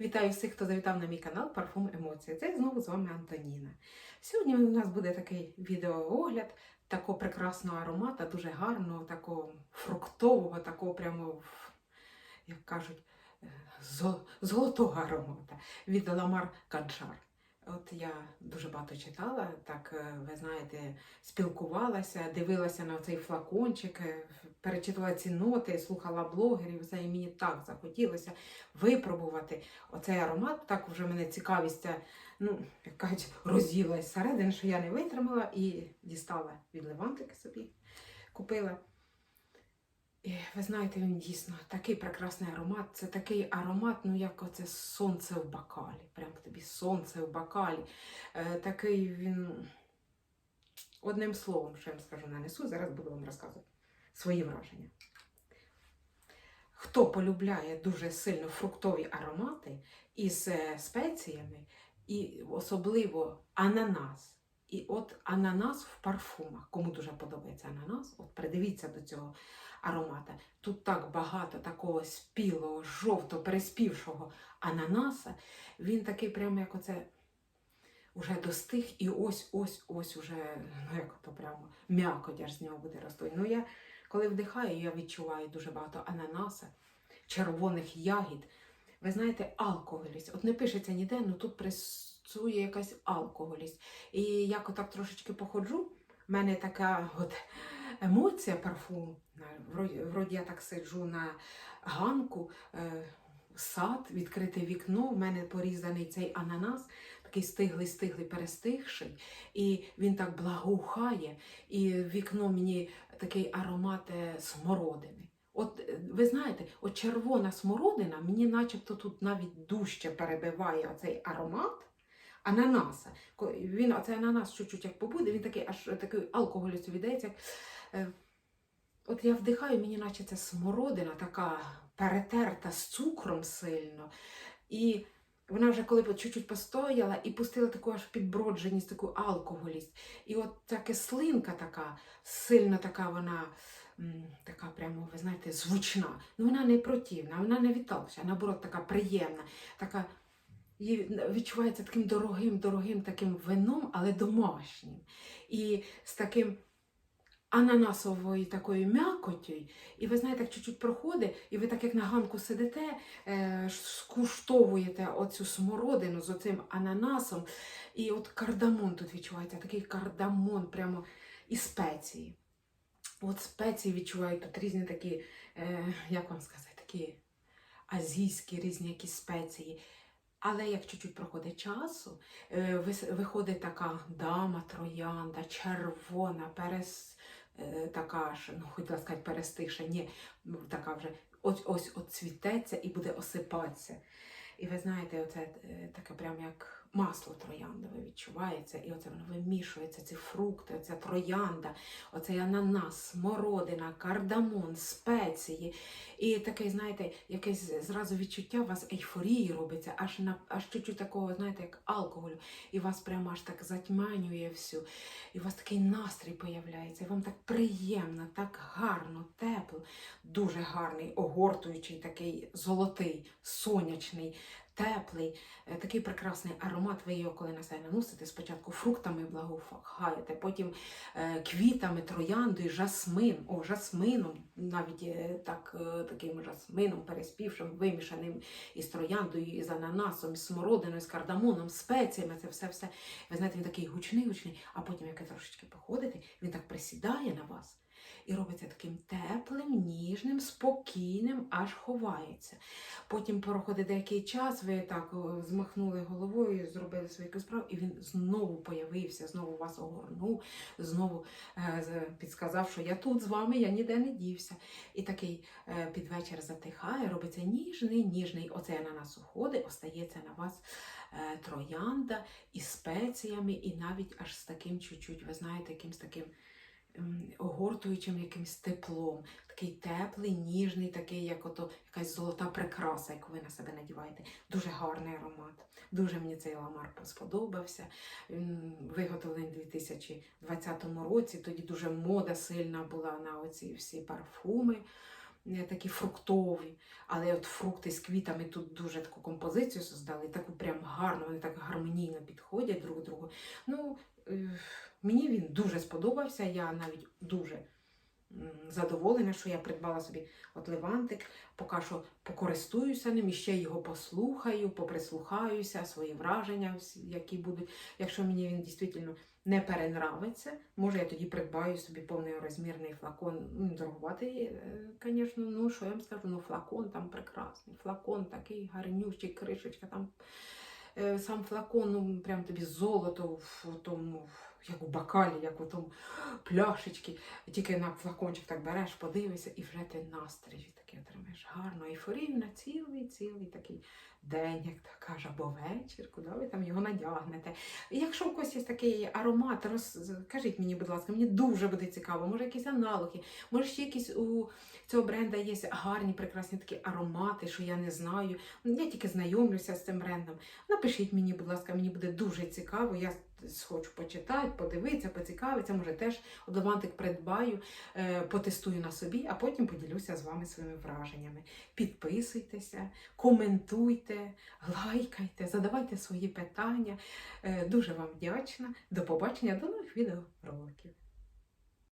Вітаю всіх, хто завітав на мій канал Парфум Емоції. Це знову з вами Антоніна. Сьогодні у нас буде такий відеоогляд такого прекрасного аромата, дуже гарного, такого фруктового, такого прямо, як кажуть, е, золотого аромата від Ламар Каджар. От я дуже багато читала, так е, ви знаєте, спілкувалася, дивилася на цей флакончик, е, перечитувала ці ноти, слухала блогерів, і мені так захотілося випробувати оцей аромат. Так вже мене цікавість, е, ну, як кажуть, роз'їлась зсередини, що я не витримала і дістала від Левантики собі, купила. І ви знаєте, він дійсно такий прекрасний аромат. Це такий аромат, ну як оце сонце в бокалі. Прям тобі сонце в бокалі. Е, такий він. Одним словом, що я вам скажу, нанесу, зараз буду вам розказувати свої враження. Хто полюбляє дуже сильно фруктові аромати із е, спеціями, і особливо ананас. І от ананас в парфумах. Кому дуже подобається ананас, от придивіться до цього аромата. Тут так багато такого спілого, жовто переспівшого ананаса. Він такий прямо як оце уже достиг, і ось ось ось уже, ну як то прямо м'якоть аж з нього буде рости. Ну я коли вдихаю, я відчуваю дуже багато ананаса, червоних ягід. Ви знаєте, алкоголість. От не пишеться ніде, ну тут присує якась алкоголість. І як отак трошечки походжу, в мене така от емоція парфуму. Вроді, я так сиджу на ганку, е, сад, відкрите вікно, в мене порізаний цей ананас, такий стиглий, стиглий, перестигший, і він так благоухає, і вікно мені такий аромат е, смородини. От е, ви знаєте, от червона смородина мені начебто тут навіть дужче перебиває оцей аромат ананаса. Він оцей ананас чуть-чуть як побуде, він такий аж такий алкоголю віддається. От я вдихаю, мені наче це смородина така перетерта з цукром сильно. І вона вже коли чуть-чуть постояла і пустила таку аж підбродженість, таку алкоголість. І от ця кислинка така, сильно така вона. Така прямо, ви знаєте, звучна. Ну вона не противна, вона не відталася, наоборот, така приємна, така її відчувається таким дорогим, дорогим таким вином, але домашнім. І з таким ананасовою такою м'якоттю. І ви знаєте, як чуть-чуть проходить, і ви так як на ганку сидите, е, скуштовуєте оцю смородину з оцим ананасом. І от кардамон тут відчувається, такий кардамон прямо і спеції. От спеції відчуваю тут різні такі, е, як вам сказати, такі азійські різні якісь спеції. Але як чуть-чуть проходить часу, е, виходить така дама троянда, червона, перес, така ж, ну хотіла сказати, перестиша, ні, ну, така вже ось ось от і буде осипатися. І ви знаєте, оце е, таке прям як масло трояндове відчувається, і оце воно вимішується, ці фрукти, оця троянда, оцей ананас, смородина, кардамон, спеції. І таке, знаєте, якесь зразу відчуття у вас ейфорії робиться, аж на аж чуть-чуть такого, знаєте, як алкоголю, і вас прямо аж так затьманює всю. І у вас такий настрій появляється, і вам так приємно, так гарно, тепло, дуже гарний, огортуючий, такий золотий, сонячний, теплий, е, такий прекрасний аромат. Ви його коли на себе наносите, спочатку фруктами благоухаєте, потім е, квітами, трояндою, жасмин, о, жасмином, навіть е, так, таким жасмином, переспівшим, вимішаним із трояндою, із ананасом, з смородиною, з кардамоном, спеціями, це все-все. Ви знаєте, він такий гучний, гучний, а потім, як ви трошечки походите, він так присідає на вас. І робиться таким теплим, ніжним, спокійним, аж ховається. Потім проходить деякий час, ви так змахнули головою, зробили свою справу, і він знову появився, знову вас огорнув, знову е, підсказав, що я тут з вами, я ніде не дівся. І такий е, під вечір затихає, робиться ніжний, ніжний. Оцей ананас уходить, остається на вас е, троянда із спеціями, і навіть аж з таким чуть-чуть, ви знаєте, якимсь таким огортуючим якимсь теплом. Такий теплий, ніжний, такий, як ото якась золота прикраса, яку ви на себе надіваєте. Дуже гарний аромат. Дуже мені цей ламар сподобався. Він виготовлений у 2020 році. Тоді дуже мода сильна була на оці всі парфуми. е, такі фруктові. Але от фрукти з квітами тут дуже таку композицію создали, таку прям гарну, вони так гармонійно підходять друг другу. Ну, е, мені він дуже сподобався. Я навіть дуже задоволена, що я придбала собі от левантик. Поки що покористуюся ним і ще його послухаю, поприслухаюся, свої враження, які будуть. Якщо мені він дійсно не перенравиться, може я тоді придбаю собі повнорозмірний флакон. Ну, дорогуватий, звісно, ну що я вам скажу, ну флакон там прекрасний. Флакон такий гарнющий, кришечка там. е, Сам флакон, ну прям тобі золото в тому, як у бокалі, як у тому пляшечці. Тільки на флакончик так береш, подивишся, і вже ти настрій такий отримаєш гарно, ейфорію на цілий, цілий такий день, як то каже, або вечір, куди ви там його надягнете. І Якщо у когось є такий аромат, розкажіть мені, будь ласка, мені дуже буде цікаво, може якісь аналоги, може ще якісь у цього бренда є гарні, прекрасні такі аромати, що я не знаю. Я тільки знайомлюся з цим брендом. Напишіть мені, будь ласка, мені буде дуже цікаво. Я хочу почитати, подивитися, поцікавитися. Може, теж одливантик придбаю, е, потестую на собі, а потім поділюся з вами своїми враженнями. Підписуйтеся, коментуйте, лайкайте, задавайте свої питання. Е, Дуже вам вдячна. До побачення, до нових відеороликів.